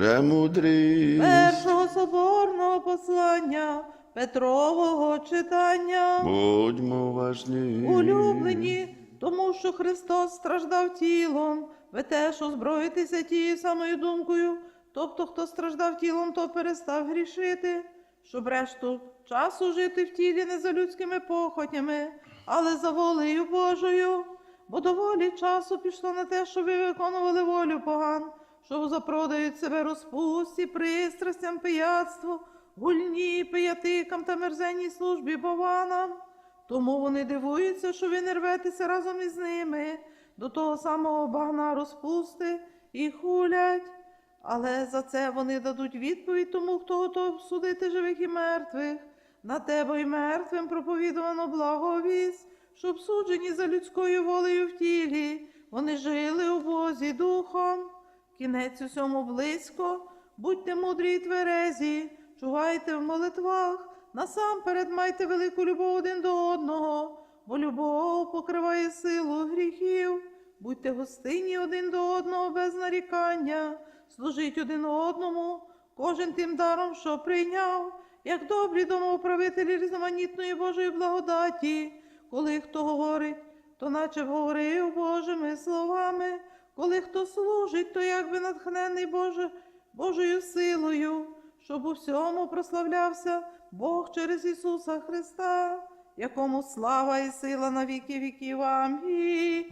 премудрість. Першого соборного послання Петрового читання. Будьмо уважні. Улюблені, тому що Христос страждав тілом, ви теж озброїтеся тією самою думкою, тобто хто страждав тілом, то перестав грішити, щоб решту часу жити в тілі не за людськими похотями, але за волею Божою. Бо доволі часу пішло на те, щоб ви виконували волю поган, що запродають себе розпусті, пристрастям, пияцтву, гульні, пиятикам та мерзенній службі бованам. Тому вони дивуються, що ви не рветеся разом із ними до того самого багна розпусти і хулять. Але за це вони дадуть відповідь тому, хто готов судити живих і мертвих. На тебе й мертвим проповідувано благовість, щоб суджені за людською волею в тілі, вони жили у Бозі духом. Кінець усьому близько, будьте мудрі й тверезі, чувайте в молитвах, насамперед майте велику любов один до одного, бо любов покриває силу гріхів. Будьте гостинні один до одного без нарікання, служіть один одному, кожен тим даром, що прийняв, як добрі домоуправителі різноманітної Божої благодаті, коли хто говорить, то наче говорив Божими словами, коли хто служить, то якби натхнений Боже, Божою силою, щоб у всьому прославлявся Бог через Ісуса Христа, якому слава і сила на віки віків. Амінь.